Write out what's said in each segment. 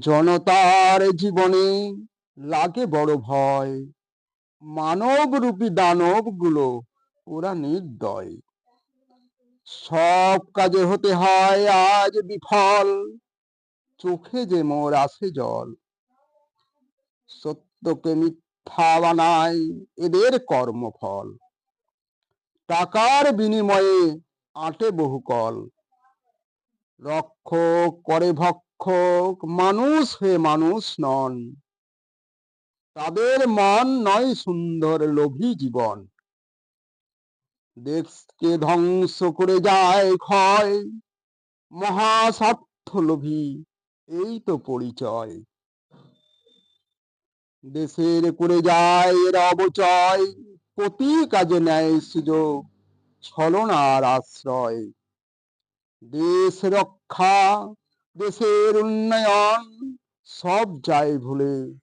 জনতার জীবনে লাগে বড় ভয়। মানব রূপী দানবগুলো ওরা নির্দয়। সব কাজে হতে হয় আজ বিফল। চোখে যে মোর আসে জল। সত্যকে মিথ্যা বানায় এদের কর্মফল। টাকার বিনিময়ে আটে বহুকল। রক্ষক করে ভক্ষক মানুষ হয়ে মানুষ নন। তাদের মন নয় সুন্দর লোভী জীবন। দেশকে ধ্বংস করে যায় ক্ষয়, মহাস্বার্থ লোভী, এই তো পরিচয়। দেশের করে যায় এরা অবচয় প্রতি কাজে নেয় সুযোগ ছলনার আশ্রয়। দেশ রক্ষা, দেশের উন্নয়ন, সব যায় ভুলে।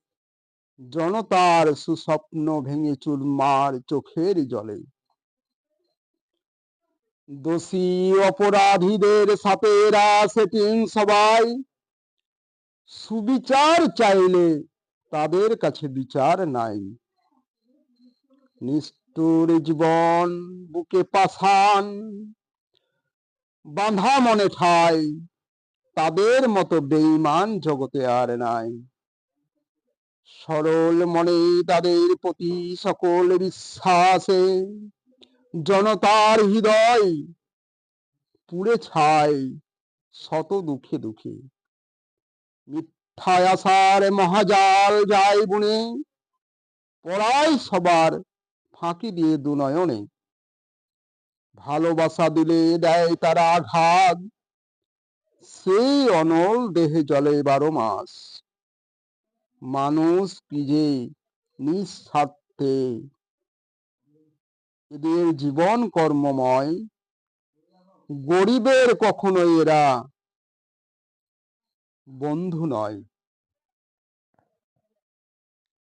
জনতার সুস্বপ্ন ভেঙে চুরমার চোখের জলে। দোষী অপরাধীদের সাথে এরা সেটিং সবাই। সুবিচার চাইলে তাদের কাছে বিচার নাই। নিষ্ঠুর জীবন বুকে পাষাণ, বাঁধা মনে ঠাই, তাদের মতো বেঈমান জগতে আর নাই। সরল মনে তাদের প্রতি সকল বিশ্বাসে জনতার হৃদয় পুড়ে ছাই শত দুঃখে দুঃখে। মিথ্যায় আসার মহাজাল যায় বুনে, পড়ায় সবার ফাঁকি দিয়ে দুনয়নে। ভালোবাসা দিলে দেয় তারা আঘাত। সেই অনল দেহে জলে বারো মাস। মানুষ কি যে নিঃস্বার্থে। এদের জীবন কর্মময়। গরিবের কখনো এরা বন্ধু নয়।